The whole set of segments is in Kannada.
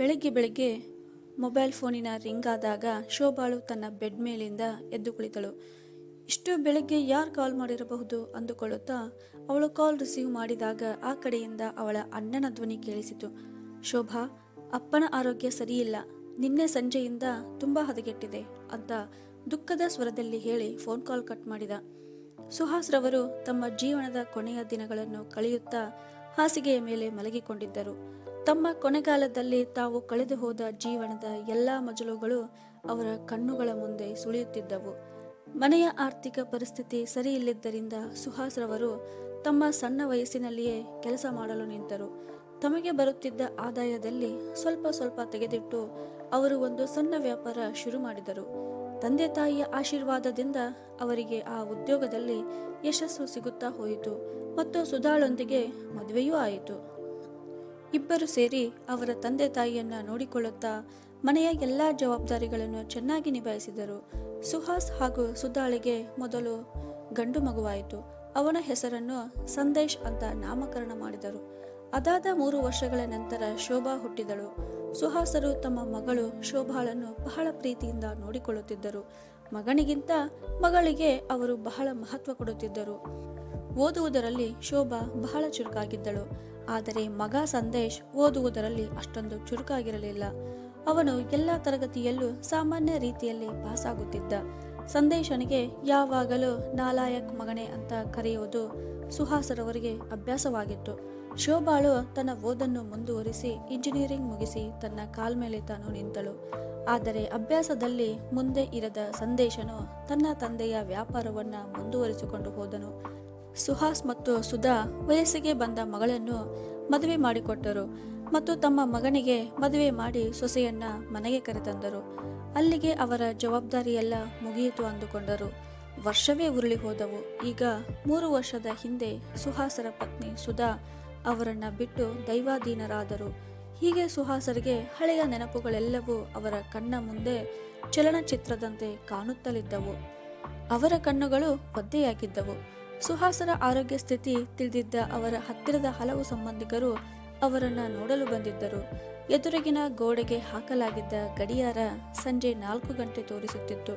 ಬೆಳಗ್ಗೆ ಬೆಳಗ್ಗೆ ಮೊಬೈಲ್ ಫೋನಿನ ರಿಂಗ್ ಆದಾಗ ಶೋಭಾಳು ತನ್ನ ಬೆಡ್ ಮೇಲಿಂದ ಎದ್ದು ಕುಳಿತಳು. ಇಷ್ಟು ಬೆಳಗ್ಗೆ ಯಾರು ಕಾಲ್ ಮಾಡಿರಬಹುದು? ಅಂದುಕೊಳ್ಳುತ್ತಾ ಅವಳು ಕಾಲ್ ರಿಸೀವ್ ಮಾಡಿದಾಗ ಆ ಕಡೆಯಿಂದ ಅವಳ ಅಣ್ಣನ ಧ್ವನಿ ಕೇಳಿಸಿತು. ಶೋಭಾ, ಅಪ್ಪನ ಆರೋಗ್ಯ ಸರಿಯಿಲ್ಲ. ನಿನ್ನೆ ಸಂಜೆಯಿಂದ ತುಂಬಾ ಹದಗೆಟ್ಟಿದೆ ಅಂತ ದುಃಖದ ಸ್ವರದಲ್ಲಿ ಹೇಳಿ ಫೋನ್ ಕಾಲ್ ಕಟ್ ಮಾಡಿದ. ಸುಹಾಸ್ ರವರು ತಮ್ಮ ಜೀವನದ ಕೊನೆಯ ದಿನಗಳನ್ನು ಕಳೆಯುತ್ತಾ ಹಾಸಿಗೆಯ ಮೇಲೆ ಮಲಗಿಕೊಂಡಿದ್ದರು. ತಮ್ಮ ಕೊನೆಗಾಲದಲ್ಲಿ ತಾವು ಕಳೆದು ಹೋದ ಜೀವನದ ಎಲ್ಲಾ ಮಜಲುಗಳು ಅವರ ಕಣ್ಣುಗಳ ಮುಂದೆ ಸುಳಿಯುತ್ತಿದ್ದವು. ಮನೆಯ ಆರ್ಥಿಕ ಪರಿಸ್ಥಿತಿ ಸರಿ ಸುಹಾಸ್ರವರು ಸುಹಾಸ್ ತಮ್ಮ ಸಣ್ಣ ವಯಸ್ಸಿನಲ್ಲಿಯೇ ಕೆಲಸ ಮಾಡಲು ನಿಂತರು. ತಮಗೆ ಬರುತ್ತಿದ್ದ ಆದಾಯದಲ್ಲಿ ಸ್ವಲ್ಪ ಸ್ವಲ್ಪ ತೆಗೆದಿಟ್ಟು ಅವರು ಒಂದು ಸಣ್ಣ ವ್ಯಾಪಾರ ಶುರು ಮಾಡಿದರು. ತಂದೆ ತಾಯಿಯ ಆಶೀರ್ವಾದದಿಂದ ಅವರಿಗೆ ಆ ಉದ್ಯೋಗದಲ್ಲಿ ಯಶಸ್ಸು ಸಿಗುತ್ತಾ ಹೋಯಿತು ಮತ್ತು ಸುಧಾಳೊಂದಿಗೆ ಮದುವೆಯೂ ಆಯಿತು. ಇಬ್ಬರು ಸೇರಿ ಅವರ ತಂದೆ ತಾಯಿಯನ್ನ ನೋಡಿಕೊಳ್ಳುತ್ತಾ ಮನೆಯ ಎಲ್ಲಾ ಜವಾಬ್ದಾರಿಗಳನ್ನು ಚೆನ್ನಾಗಿ ನಿಭಾಯಿಸಿದರು. ಸುಹಾಸ್ ಹಾಗೂ ಸುದ್ದಾಳಿಗೆ ಮೊದಲು ಗಂಡು ಮಗುವಾಯಿತು. ಅವನ ಹೆಸರನ್ನು ಸಂದೇಶ್ ಅಂತ ನಾಮಕರಣ ಮಾಡಿದರು. ಅದಾದ ಮೂರು ವರ್ಷಗಳ ನಂತರ ಶೋಭಾ ಹುಟ್ಟಿದಳು. ಸುಹಾಸರು ತಮ್ಮ ಮಗಳು ಶೋಭಾಳನ್ನು ಬಹಳ ಪ್ರೀತಿಯಿಂದ ನೋಡಿಕೊಳ್ಳುತ್ತಿದ್ದರು. ಮಗನಿಗಿಂತ ಮಗಳಿಗೆ ಅವರು ಬಹಳ ಮಹತ್ವ ಕೊಡುತ್ತಿದ್ದರು. ಓದುವುದರಲ್ಲಿ ಶೋಭಾ ಬಹಳ ಚುರುಕಾಗಿದ್ದಳು. ಆದರೆ ಮಗ ಸಂದೇಶ್ ಓದುವುದರಲ್ಲಿ ಅಷ್ಟೊಂದು ಚುರುಕಾಗಿರಲಿಲ್ಲ. ಅವನು ಎಲ್ಲ ತರಗತಿಯಲ್ಲೂ ಸಾಮಾನ್ಯ ರೀತಿಯಲ್ಲಿ ಪಾಸಾಗುತ್ತಿದ್ದ. ಸಂದೇಶನಿಗೆ ಯಾವಾಗಲೂ ನಾಲಾಯಕ್ ಮಗನೇ ಅಂತ ಕರೆಯುವುದು ಸುಹಾಸರವರಿಗೆ ಅಭ್ಯಾಸವಾಗಿತ್ತು. ಶೋಭಾಳು ತನ್ನ ಓದನ್ನು ಮುಂದುವರಿಸಿ ಇಂಜಿನಿಯರಿಂಗ್ ಮುಗಿಸಿ ತನ್ನ ಕಾಲ್ ಮೇಲೆ ತಾನು ನಿಂತಳು. ಆದರೆ ಅಭ್ಯಾಸದಲ್ಲಿ ಮುಂದೆ ಇರದ ಸಂದೇಶನು ತನ್ನ ತಂದೆಯ ವ್ಯಾಪಾರವನ್ನ ಮುಂದುವರಿಸಿಕೊಂಡು ಹೋದನು. ಸುಹಾಸ್ ಮತ್ತು ಸುಧಾ ವಯಸ್ಸಿಗೆ ಬಂದ ಮಗಳನ್ನು ಮದುವೆ ಮಾಡಿಕೊಟ್ಟರು ಮತ್ತು ತಮ್ಮ ಮಗನಿಗೆ ಮದುವೆ ಮಾಡಿ ಸೊಸೆಯನ್ನ ಮನೆಗೆ ಕರೆತಂದರು. ಅಲ್ಲಿಗೆ ಅವರ ಜವಾಬ್ದಾರಿಯೆಲ್ಲ ಮುಗಿಯಿತು ಅಂದುಕೊಂಡರು. ವರ್ಷವೇ ಉರುಳಿ ಹೋದವು. ಈಗ ಮೂರು ವರ್ಷದ ಹಿಂದೆ ಸುಹಾಸರ ಪತ್ನಿ ಸುಧಾ ಅವರನ್ನ ಬಿಟ್ಟು ದೈವಾಧೀನರಾದರು. ಹೀಗೆ ಸುಹಾಸರಿಗೆ ಹಳೆಯ ನೆನಪುಗಳೆಲ್ಲವೂ ಅವರ ಕಣ್ಣ ಮುಂದೆ ಚಲನಚಿತ್ರದಂತೆ ಕಾಣುತ್ತಲಿದ್ದವು. ಅವರ ಕಣ್ಣುಗಳು ಒದ್ದೆಯಾಗಿದ್ದವು. ಸುಹಾಸರ ಆರೋಗ್ಯ ಸ್ಥಿತಿ ತಿಳಿದಿದ್ದ ಅವರ ಹತ್ತಿರದ ಹಲವು ಸಂಬಂಧಿಕರು ಅವರನ್ನು ನೋಡಲು ಬಂದಿದ್ದರು. ಎದುರಿಗಿನ ಗೋಡೆಗೆ ಹಾಕಲಾಗಿದ್ದ ಗಡಿಯಾರ ಸಂಜೆ ನಾಲ್ಕು ಗಂಟೆ ತೋರಿಸುತ್ತಿತ್ತು.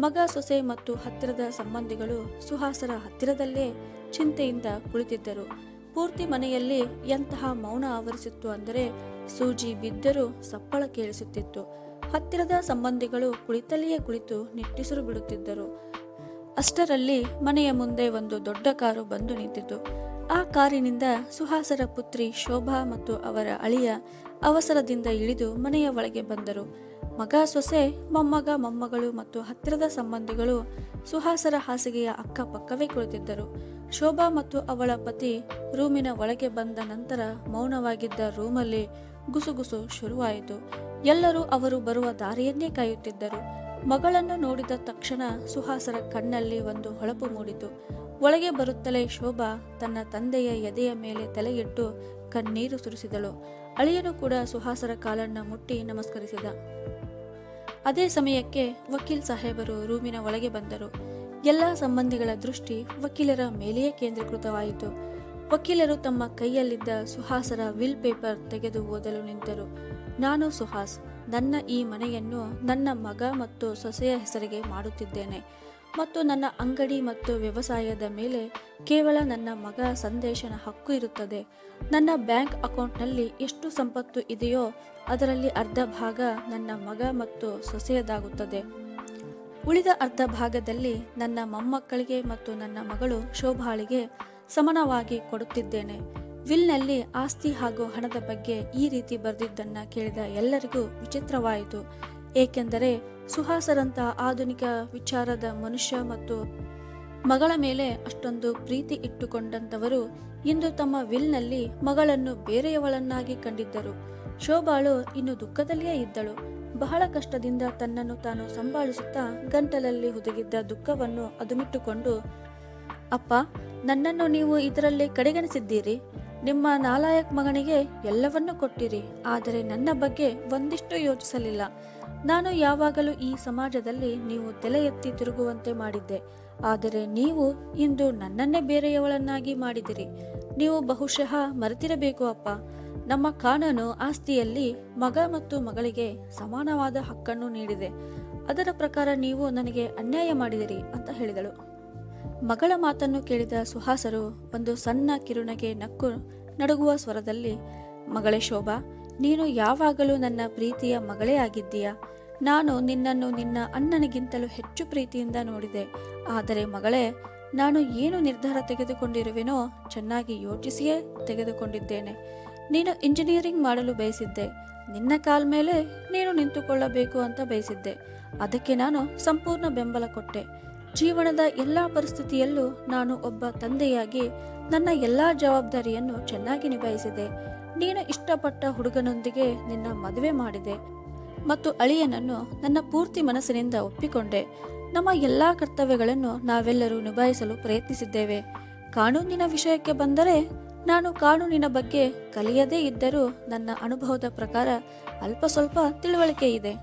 ಮಗ ಸೊಸೆ ಮತ್ತು ಹತ್ತಿರದ ಸಂಬಂಧಿಗಳು ಸುಹಾಸರ ಹತ್ತಿರದಲ್ಲೇ ಚಿಂತೆಯಿಂದ ಕುಳಿತಿದ್ದರು. ಪೂರ್ತಿ ಮನೆಯಲ್ಲಿ ಎಂತಹ ಮೌನ ಆವರಿಸಿತ್ತು ಅಂದರೆ ಸೂಜಿ ಬಿದ್ದರೂ ಸಪ್ಪಳ ಕೇಳಿಸುತ್ತಿತ್ತು. ಹತ್ತಿರದ ಸಂಬಂಧಿಗಳು ಕುಳಿತಲ್ಲಿಯೇ ಕುಳಿತು ನಿಟ್ಟಿಸಿರು ಬಿಡುತ್ತಿದ್ದರು. ಅಷ್ಟರಲ್ಲಿ ಮನೆಯ ಮುಂದೆ ಒಂದು ದೊಡ್ಡ ಕಾರು ಬಂದು ನಿಂತಿತು ಆ ಕಾರಿನಿಂದ ಸುಹಾಸರ ಪುತ್ರಿ ಶೋಭಾ ಮತ್ತು ಅವರ ಅಳಿಯ ಅವಸರದಿಂದ ಇಳಿದು ಮನೆಯ ಒಳಗೆ ಬಂದರು. ಮಗ ಸೊಸೆ, ಮೊಮ್ಮಗ, ಮೊಮ್ಮಗಳು ಮತ್ತು ಹತ್ತಿರದ ಸಂಬಂಧಿಗಳು ಸುಹಾಸರ ಹಾಸಿಗೆಯ ಅಕ್ಕಪಕ್ಕವೇ ಕುಳಿತಿದ್ದರು. ಶೋಭಾ ಮತ್ತು ಅವಳ ಪತಿ ರೂಮಿನ ಒಳಗೆ ಬಂದ ನಂತರ ಮೌನವಾಗಿದ್ದ ರೂಮಲ್ಲಿ ಗುಸುಗುಸು ಶುರುವಾಯಿತು. ಎಲ್ಲರೂ ಅವರು ಬರುವ ದಾರಿಯನ್ನೇ ಕಾಯುತ್ತಿದ್ದರು. ಮಗಳನ್ನು ನೋಡಿದ ತಕ್ಷಣ ಸುಹಾಸರ ಕಣ್ಣಲ್ಲಿ ಒಂದು ಹೊಳಪು ಮೂಡಿತು. ಒಳಗೆ ಬರುತ್ತಲೇ ಶೋಭಾ ತನ್ನ ತಂದೆಯ ಎದೆಯ ಮೇಲೆ ತಲೆಯಿಟ್ಟು ಕಣ್ಣೀರು ಸುರಿಸಿದಳು. ಅಳಿಯನು ಕೂಡ ಸುಹಾಸರ ಕಾಲನ್ನ ಮುಟ್ಟಿ ನಮಸ್ಕರಿಸಿದ. ಅದೇ ಸಮಯಕ್ಕೆ ವಕೀಲ್ ಸಾಹೇಬರು ರೂಮಿನ ಒಳಗೆ ಬಂದರು. ಎಲ್ಲ ಸಂಬಂಧಿಗಳ ದೃಷ್ಟಿ ವಕೀಲರ ಮೇಲೆಯೇ ಕೇಂದ್ರೀಕೃತವಾಯಿತು. ವಕೀಲರು ತಮ್ಮ ಕೈಯಲ್ಲಿದ್ದ ಸುಹಾಸರ ವಿಲ್ ಪೇಪರ್ ತೆಗೆದು ಓದಲು ನಿಂತರು. ನಾನು ಸುಹಾಸ್. ನನ್ನ ಈ ಮನೆಯನ್ನು ನನ್ನ ಮಗ ಮತ್ತು ಸೊಸೆಯ ಹೆಸರಿಗೆ ಮಾಡುತ್ತಿದ್ದೇನೆ. ಮತ್ತು ನನ್ನ ಅಂಗಡಿ ಮತ್ತು ವ್ಯವಸಾಯದ ಮೇಲೆ ಕೇವಲ ನನ್ನ ಮಗ ಸಂದೇಶನ ಹಕ್ಕು ಇರುತ್ತದೆ. ನನ್ನ ಬ್ಯಾಂಕ್ ಅಕೌಂಟ್ನಲ್ಲಿ ಎಷ್ಟು ಸಂಪತ್ತು ಇದೆಯೋ ಅದರಲ್ಲಿ ಅರ್ಧ ಭಾಗ ನನ್ನ ಮಗ ಮತ್ತು ಸೊಸೆಯದಾಗುತ್ತದೆ. ಉಳಿದ ಅರ್ಧ ಭಾಗದಲ್ಲಿ ನನ್ನ ಮೊಮ್ಮಕ್ಕಳಿಗೆ ಮತ್ತು ನನ್ನ ಮಗಳು ಶೋಭಾಳಿಗೆ ಸಮನವಾಗಿ ಕೊಡುತ್ತಿದ್ದೇನೆ. ವಿಲ್ನಲ್ಲಿ ಆಸ್ತಿ ಹಾಗೂ ಹಣದ ಬಗ್ಗೆ ಈ ರೀತಿ ಬರೆದಿದ್ದನ್ನ ಕೇಳಿದ ಎಲ್ಲರಿಗೂ ವಿಚಿತ್ರವಾಯಿತು. ಏಕೆಂದರೆ ಸುಹಾಸರಂತ ಆಧುನಿಕ ವಿಚಾರದ ಮನುಷ್ಯ ಮತ್ತು ಮಗಳ ಮೇಲೆ ಅಷ್ಟೊಂದು ಪ್ರೀತಿ ಇಟ್ಟುಕೊಂಡಂತವರು ಇಂದು ತಮ್ಮ ವಿಲ್ನಲ್ಲಿ ಮಗಳನ್ನು ಬೇರೆಯವಳನ್ನಾಗಿ ಕಂಡಿದ್ದರು. ಶೋಭಾಳು ಇನ್ನು ದುಃಖದಲ್ಲಿಯೇ ಇದ್ದಳು. ಬಹಳ ಕಷ್ಟದಿಂದ ತನ್ನನ್ನು ತಾನು ಸಂಭಾಳಿಸುತ್ತಾ ಗಂಟಲಲ್ಲಿ ಹುದುಗಿದ್ದ ದುಃಖವನ್ನು ಅದುಮಿಟ್ಟುಕೊಂಡು, ಅಪ್ಪ, ನನ್ನನ್ನು ನೀವು ಇದರಲ್ಲಿ ಕಡೆಗಣಿಸಿದ್ದೀರಿ? ನಿಮ್ಮ ನಾಲಾಯಕ್ ಮಗನಿಗೆ ಎಲ್ಲವನ್ನೂ ಕೊಟ್ಟಿರಿ, ಆದರೆ ನನ್ನ ಬಗ್ಗೆ ಒಂದಿಷ್ಟು ಯೋಚಿಸಲಿಲ್ಲ. ನಾನು ಯಾವಾಗಲೂ ಈ ಸಮಾಜದಲ್ಲಿ ನೀವು ತಲೆ ಎತ್ತಿ ತಿರುಗುವಂತೆ ಮಾಡಿದ್ದೆ, ಆದರೆ ನೀವು ಇಂದು ನನ್ನನ್ನೇ ಬೇರೆಯವಳನ್ನಾಗಿ ಮಾಡಿದಿರಿ. ನೀವು ಬಹುಶಃ ಮರೆತಿರಬೇಕು ಅಪ್ಪ. ನಮ್ಮ ಕಾನೂನು ಆಸ್ತಿಯಲ್ಲಿ ಮಗ ಮತ್ತು ಮಗಳಿಗೆ ಸಮಾನವಾದ ಹಕ್ಕನ್ನು ನೀಡಿದೆ. ಅದರ ಪ್ರಕಾರ ನೀವು ನನಗೆ ಅನ್ಯಾಯ ಮಾಡಿದಿರಿ ಅಂತ ಹೇಳಿದಳು. ಮಗಳ ಮಾತನ್ನು ಕೇಳಿದ ಸುಹಾಸರು ಒಂದು ಸಣ್ಣ ಕಿರುನಗೆ ನಕ್ಕು ನಡುಗುವ ಸ್ವರದಲ್ಲಿ, ಮಗಳೇ ಶೋಭಾ, ನೀನು ಯಾವಾಗಲೂ ನನ್ನ ಪ್ರೀತಿಯ ಮಗಳೇ ಆಗಿದ್ದೀಯ? ನಾನು ನಿನ್ನನ್ನು ನಿನ್ನ ಅಣ್ಣನಿಗಿಂತಲೂ ಹೆಚ್ಚು ಪ್ರೀತಿಯಿಂದ ನೋಡಿದೆ. ಆದರೆ ಮಗಳೇ, ನಾನು ಏನು ನಿರ್ಧಾರ ತೆಗೆದುಕೊಂಡಿರುವೆನೋ ಚೆನ್ನಾಗಿ ಯೋಚಿಸಿಯೇ ತೆಗೆದುಕೊಂಡಿದ್ದೇನೆ. ನೀನು ಇಂಜಿನಿಯರಿಂಗ್ ಮಾಡಲು ಬಯಸಿದ್ದೆ. ನಿನ್ನ ಕಾಲ್ ಮೇಲೆ ನೀನು ನಿಂತುಕೊಳ್ಳಬೇಕು ಅಂತ ಬಯಸಿದ್ದೆ. ಅದಕ್ಕೆ ನಾನು ಸಂಪೂರ್ಣ ಬೆಂಬಲ ಕೊಟ್ಟೆ. ಜೀವನದ ಎಲ್ಲ ಪರಿಸ್ಥಿತಿಯಲ್ಲೂ ನಾನು ಒಬ್ಬ ತಂದೆಯಾಗಿ ನನ್ನ ಎಲ್ಲ ಜವಾಬ್ದಾರಿಯನ್ನು ಚೆನ್ನಾಗಿ ನಿಭಾಯಿಸಿದೆ. ನೀನು ಇಷ್ಟಪಟ್ಟ ಹುಡುಗನೊಂದಿಗೆ ನಿನ್ನ ಮದುವೆ ಮಾಡಿದೆ ಮತ್ತು ಅಳಿಯನನ್ನು ನನ್ನ ಪೂರ್ತಿ ಮನಸ್ಸಿನಿಂದ ಒಪ್ಪಿಕೊಂಡೆ. ನಮ್ಮ ಎಲ್ಲ ಕರ್ತವ್ಯಗಳನ್ನು ನಾವೆಲ್ಲರೂ ನಿಭಾಯಿಸಲು ಪ್ರಯತ್ನಿಸಿದ್ದೇವೆ. ಕಾನೂನಿನ ವಿಷಯಕ್ಕೆ ಬಂದರೆ ನಾನು ಕಾನೂನಿನ ಬಗ್ಗೆ ಕಲಿಯದೇ ಇದ್ದರೂ ನನ್ನ ಅನುಭವದ ಪ್ರಕಾರ ಅಲ್ಪ ಸ್ವಲ್ಪ ತಿಳುವಳಿಕೆ ಇದೆ.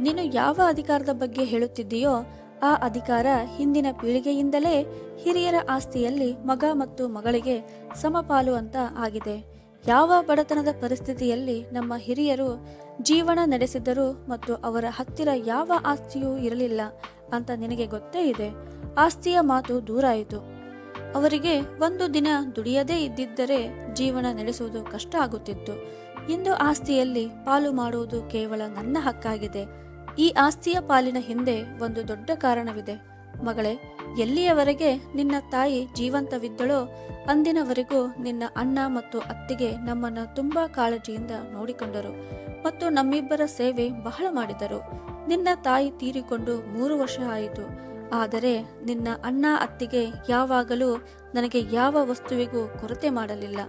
ನೀನು ಯಾವ ಅಧಿಕಾರದ ಬಗ್ಗೆ ಹೇಳುತ್ತಿದ್ದೀಯೋ ಆ ಅಧಿಕಾರ ಹಿಂದಿನ ಪೀಳಿಗೆಯಿಂದಲೇ ಹಿರಿಯರ ಆಸ್ತಿಯಲ್ಲಿ ಮಗ ಮತ್ತು ಮಗಳಿಗೆ ಸಮಪಾಲು ಅಂತ ಆಗಿದೆ. ಯಾವ ಬಡತನದ ಪರಿಸ್ಥಿತಿಯಲ್ಲಿ ನಮ್ಮ ಹಿರಿಯರು ಜೀವನ ನಡೆಸಿದ್ದರು ಮತ್ತು ಅವರ ಹತ್ತಿರ ಯಾವ ಆಸ್ತಿಯೂ ಇರಲಿಲ್ಲ ಅಂತ ನಿನಗೆ ಗೊತ್ತೇ ಇದೆ? ಆಸ್ತಿಯ ಮಾತು ದೂರಾಯಿತು ಅವರಿಗೆ ಒಂದು ದಿನ ದುಡಿಯದೇ ಇದ್ದಿದ್ದರೆ ಜೀವನ ನಡೆಸುವುದು ಕಷ್ಟ ಆಗುತ್ತಿತ್ತು. ಇಂದು ಆಸ್ತಿಯಲ್ಲಿ ಪಾಲು ಮಾಡುವುದು ಕೇವಲ ನನ್ನ ಹಕ್ಕಾಗಿದೆ. ಈ ಆಸ್ತಿಯ ಪಾಲಿನ ಹಿಂದೆ ಒಂದು ದೊಡ್ಡ ಕಾರಣವಿದೆ. ಮಗಳೇ, ಎಲ್ಲಿಯವರೆಗೆ ನಿನ್ನ ತಾಯಿ ಜೀವಂತವಿದ್ದಳೋ ಅಂದಿನವರೆಗೂ ನಿನ್ನ ಅಣ್ಣ ಮತ್ತು ಅತ್ತಿಗೆ ನಮ್ಮನ್ನ ತುಂಬಾ ಕಾಳಜಿಯಿಂದ ನೋಡಿಕೊಂಡರು ಮತ್ತು ನಮ್ಮಿಬ್ಬರ ಸೇವೆ ಬಹಳ ಮಾಡಿದರು. ನಿನ್ನ ತಾಯಿ ತೀರಿಕೊಂಡು ಮೂರು ವರ್ಷ ಆಯಿತು. ಆದರೆ ನಿನ್ನ ಅಣ್ಣ ಅತ್ತಿಗೆ ಯಾವಾಗಲೂ ನನಗೆ ಯಾವ ವಸ್ತುವಿಗೂ ಕೊರತೆ ಮಾಡಲಿಲ್ಲ.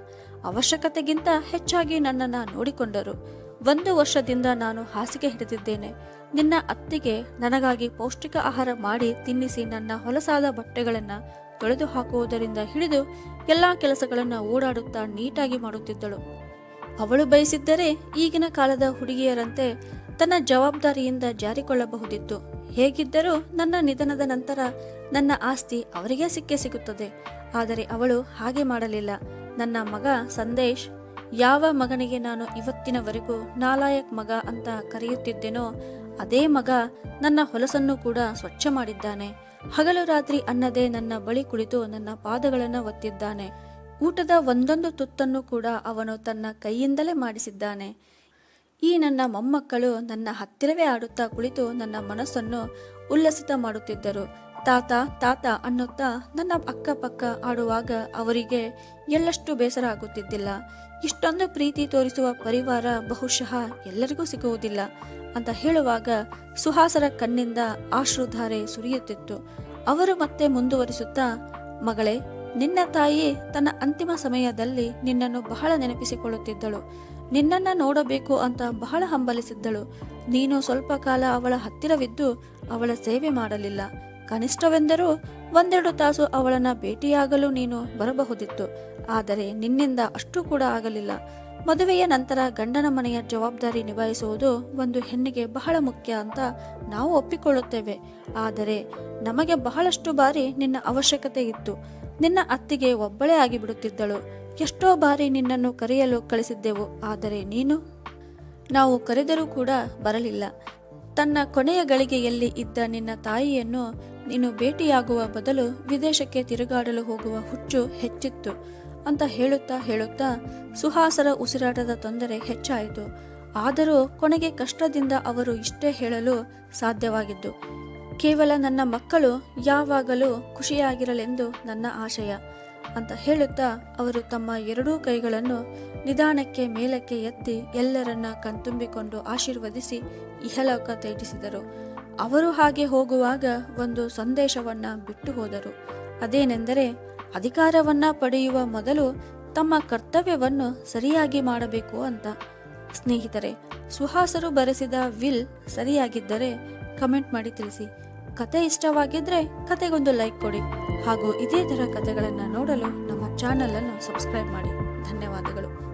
ಅವಶ್ಯಕತೆಗಿಂತ ಹೆಚ್ಚಾಗಿ ನನ್ನನ್ನು ನೋಡಿಕೊಂಡರು. ಒಂದು ವರ್ಷದಿಂದ ನಾನು ಹಾಸಿಗೆ ಹಿಡಿದಿದ್ದೇನೆ. ನಿನ್ನ ಅತ್ತಿಗೆ ನನಗಾಗಿ ಪೌಷ್ಟಿಕ ಆಹಾರ ಮಾಡಿ ತಿನ್ನಿಸಿ ನನ್ನ ಹೊಲಸಾದ ಬಟ್ಟೆಗಳನ್ನು ತೊಳೆದು ಹಾಕುವುದರಿಂದ ಹಿಡಿದು ಎಲ್ಲ ಕೆಲಸಗಳನ್ನು ಓಡಾಡುತ್ತಾ ನೀಟಾಗಿ ಮಾಡುತ್ತಿದ್ದಳು. ಅವಳು ಬಯಸಿದ್ದರೆ ಈಗಿನ ಕಾಲದ ಹುಡುಗಿಯರಂತೆ ತನ್ನ ಜವಾಬ್ದಾರಿಯಿಂದ ಜಾರಿಕೊಳ್ಳಬಹುದಿತ್ತು. ಹೇಗಿದ್ದರೂ ನನ್ನ ನಿಧನದ ನಂತರ ನನ್ನ ಆಸ್ತಿ ಅವರಿಗೆ ಸಿಕ್ಕೇ ಸಿಗುತ್ತದೆ. ಆದರೆ ಅವಳು ಹಾಗೆ ಮಾಡಲಿಲ್ಲ. ನನ್ನ ಮಗ ಸಂದೇಶ್ ಯಾವ ಮಗನಿಗೆ ನಾನು ಇವತ್ತಿನವರೆಗೂ ನಾಲಾಯಕ್ ಮಗ ಅಂತ ಕರೆಯುತ್ತಿದ್ದೇನೋ, ಅದೇ ಮಗ ನನ್ನ ಹೊಲಸನ್ನು ಕೂಡ ಸ್ವಚ್ಛ ಮಾಡಿದ್ದಾನೆ. ಹಗಲು ರಾತ್ರಿ ಅನ್ನದೇ ನನ್ನ ಬಳಿ ಕುಳಿತು ನನ್ನ ಪಾದಗಳನ್ನು ಒತ್ತಿದ್ದಾನೆ. ಊಟದ ಒಂದೊಂದು ತುತ್ತನ್ನು ಕೂಡ ಅವನು ತನ್ನ ಕೈಯಿಂದಲೇ ಮಾಡಿಸಿದ್ದಾನೆ. ಈ ನನ್ನ ಮೊಮ್ಮಕ್ಕಳು ನನ್ನ ಹತ್ತಿರವೇ ಆಡುತ್ತಾ ಕುಳಿತು ನನ್ನ ಮನಸ್ಸನ್ನು ಉಲ್ಲಸಿತ ಮಾಡುತ್ತಿದ್ದರು. ತಾತ ತಾತ ಅನ್ನುತ್ತಾ ನನ್ನ ಅಕ್ಕಪಕ್ಕ ಆಡುವಾಗ ಅವರಿಗೆ ಎಳ್ಳಷ್ಟು ಬೇಸರ ಆಗುತ್ತಿದ್ದಿಲ್ಲ. ಇಷ್ಟೊಂದು ಪ್ರೀತಿ ತೋರಿಸುವ ಪರಿವಾರ ಬಹುಶಃ ಎಲ್ಲರಿಗೂ ಸಿಗುವುದಿಲ್ಲ ಅಂತ ಹೇಳುವಾಗ ಸುಹಾಸರ ಕಣ್ಣಿಂದ ಆಶ್ರುಧಾರೆ ಸುರಿಯುತ್ತಿತ್ತು. ಅವರು ಮತ್ತೆ ಮುಂದುವರಿಸುತ್ತಾ, ಮಗಳೇ, ನಿನ್ನ ತಾಯಿ ತನ್ನ ಅಂತಿಮ ಸಮಯದಲ್ಲಿ ನಿನ್ನನ್ನು ಬಹಳ ನೆನಪಿಸಿಕೊಳ್ಳುತ್ತಿದ್ದಳು. ನಿನ್ನನ್ನ ನೋಡಬೇಕು ಅಂತ ಬಹಳ ಹಂಬಲಿಸಿದ್ದಳು. ನೀನು ಸ್ವಲ್ಪ ಕಾಲ ಅವಳ ಹತ್ತಿರವಿದ್ದು ಅವಳ ಸೇವೆ ಮಾಡಲಿಲ್ಲ. ಕನಿಷ್ಠವೆಂದರೂ ಒಂದೆರಡು ತಾಸು ಅವಳನ್ನು ಭೇಟಿಯಾಗಲು ನೀನು ಬರಬಹುದಿತ್ತು. ಆದರೆ ನಿನ್ನಿಂದ ಅಷ್ಟು ಕೂಡ ಆಗಲಿಲ್ಲ. ಮದುವೆಯ ನಂತರ ಗಂಡನ ಮನೆಯ ಜವಾಬ್ದಾರಿ ನಿಭಾಯಿಸುವುದು ಒಂದು ಹೆಣ್ಣಿಗೆ ಬಹಳ ಮುಖ್ಯ ಅಂತ ನಾವು ಒಪ್ಪಿಕೊಳ್ಳುತ್ತೇವೆ. ಆದರೆ ನಮಗೆ ಬಹಳಷ್ಟು ಬಾರಿ ನಿನ್ನ ಅವಶ್ಯಕತೆ ಇತ್ತು. ನಿನ್ನ ಅತ್ತಿಗೆ ಒಬ್ಬಳೇ ಆಗಿಬಿಡುತ್ತಿದ್ದಳು. ಎಷ್ಟೋ ಬಾರಿ ನಿನ್ನನ್ನು ಕರೆಯಲು ಕಳಿಸಿದ್ದೆವು. ಆದರೆ ನೀನು? ನಾವು ಕರೆದರೂ ಕೂಡ ಬರಲಿಲ್ಲ. ತನ್ನ ಕೊನೆಯ ಗಳಿಗೆಯಲ್ಲಿ ಇದ್ದ ನಿನ್ನ ತಾಯಿಯನ್ನು ನೀನು ಭೇಟಿಯಾಗುವ ಬದಲು ವಿದೇಶಕ್ಕೆ ತಿರುಗಾಡಲು ಹೋಗುವ ಹುಚ್ಚು ಹೆಚ್ಚಿತ್ತು ಅಂತ ಹೇಳುತ್ತಾ ಹೇಳುತ್ತಾ ಸುಹಾಸರ ಉಸಿರಾಟದ ತೊಂದರೆ ಹೆಚ್ಚಾಯಿತು. ಆದರೂ ಕೊನೆಗೆ ಕಷ್ಟದಿಂದ ಅವರು ಇಷ್ಟೇ ಹೇಳಲು ಸಾಧ್ಯವಾಗಿದ್ದು ಕೇವಲ ನನ್ನ ಮಕ್ಕಳು ಯಾವಾಗಲೂ ಖುಷಿಯಾಗಿರಲೆಂದು ನನ್ನ ಆಶಯ ಅಂತ ಹೇಳುತ್ತಾ ಅವರು ತಮ್ಮ ಎರಡೂ ಕೈಗಳನ್ನು ನಿಧಾನಕ್ಕೆ ಮೇಲಕ್ಕೆ ಎತ್ತಿ ಎಲ್ಲರನ್ನ ಕಣ್ತುಂಬಿಕೊಂಡು ಆಶೀರ್ವದಿಸಿ ಇಹಲೋಕ ತ್ಯಜಿಸಿದರು ಅವರು ಹಾಗೆ ಹೋಗುವಾಗ ಒಂದು ಸಂದೇಶವನ್ನ ಬಿಟ್ಟು ಹೋದರು ಅದೇನೆಂದರೆ, ಅಧಿಕಾರವನ್ನ ಪಡೆಯುವ ಮೊದಲು ತಮ್ಮ ಕರ್ತವ್ಯವನ್ನು ಸರಿಯಾಗಿ ಮಾಡಬೇಕು ಅಂತ. ಸ್ನೇಹಿತರೆ, ಸುಹಾಸರು ಬರೆಸಿದ ವಿಲ್ ಸರಿಯಾಗಿದ್ದರೆ ಕಮೆಂಟ್ ಮಾಡಿ ತಿಳಿಸಿ. ಕತೆ ಇಷ್ಟವಾಗಿದ್ರೆ ಕತೆಗೊಂದು ಲೈಕ್ ಕೊಡಿ. ಹಾಗೂ ಇದೇ ಥರ ಕತೆಗಳನ್ನು ನೋಡಲು ನಮ್ಮ ಚಾನಲನ್ನು ಸಬ್ಸ್ಕ್ರೈಬ್ ಮಾಡಿ. ಧನ್ಯವಾದಗಳು.